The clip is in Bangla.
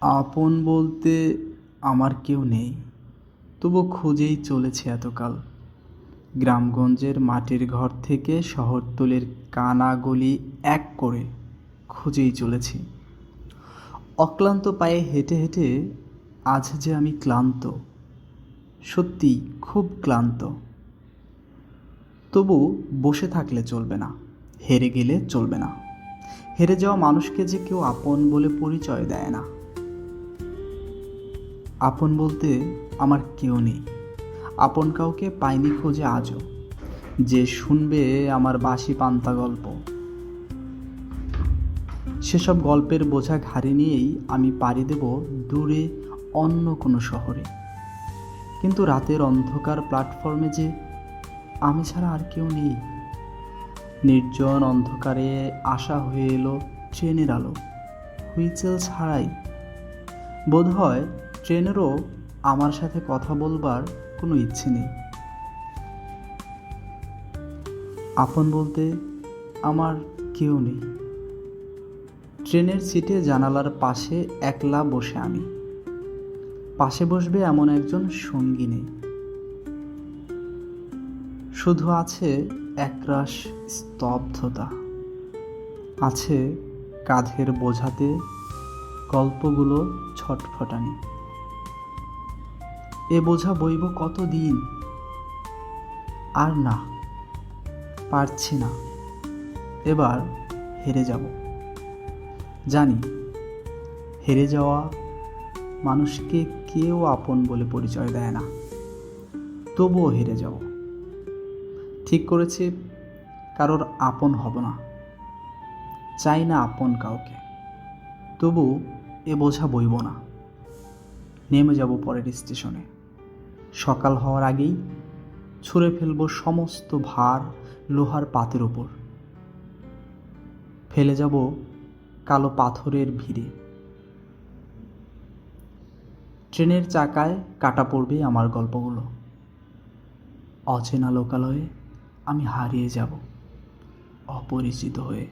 আপন বলতে আমার কেউ নেই। তবু খুঁজেই চলেছে এতকাল। গ্রামগঞ্জের মাটির ঘর থেকে শহরতলির কানা গলি এক করে খুঁজেই চলেছি। অক্লান্ত পায়ে হেঁটে হেঁটে আজ যে আমি ক্লান্ত সত্যি খুব ক্লান্ত। তবু বসে থাকলে চলবে না, হেরে গেলে চলবে না। হেরে যাওয়া মানুষকে যে কেউ আপন বলে পরিচয় দেয় না। আপন বলতে আমার কেউ নেই। আপন কাউকে পাইনি খোঁজে আজও। যে শুনবে আমার বাসি পান্তা গল্প। সেসব গল্পের বোঝা ঘাড়ে নিয়েই আমি পাড়ি দেব দূরে অন্য কোনো শহরে। কিন্তু রাতের অন্ধকার প্ল্যাটফর্মে যে আমি ছাড়া আর কেউ নেই। নির্জন অন্ধকারে আশা হয়ে এলো ট্রেনের আলো। হুইচেল ছাড়াই। বোধহয় ট্রেনেরও আমার সাথে কথা বলবার কোনো ইচ্ছে নেই। আপন বলতে আমার কেউ নেই। ট্রেনের সিটে জানালার পাশে একলা বসে আমি। পাশে বসবে এমন একজন সঙ্গী নেই। শুধু আছে একরাশ স্তব্ধতা। আছে কাঁধের বোঝাতে গল্পগুলো ছটফটানি। এ বোঝা বইব কত দিন আর না, পারছি না। এবার হেরে যাব। জানি, হেরে যাওয়া মানুষকে কেউ আপন বলে পরিচয় দেয় না। তবুও হেরে যাব। ঠিক করেছি, কারোর আপন হব না। চাই না আপন কাউকে। তবু এ বোঝা বইব না। নেমে যাব পরের স্টেশনে। সকাল হওয়ার আগেই ছুঁড়ে ফেলব সমস্ত ভার লোহার পাতের ওপর। ফেলে যাব কালো পাথরের ভিড়ে। ট্রেনের চাকায় কাটা পড়বে আমার গল্পগুলো। অচেনা লোকালয়ে আমি হারিয়ে যাব, অপরিচিত হয়ে।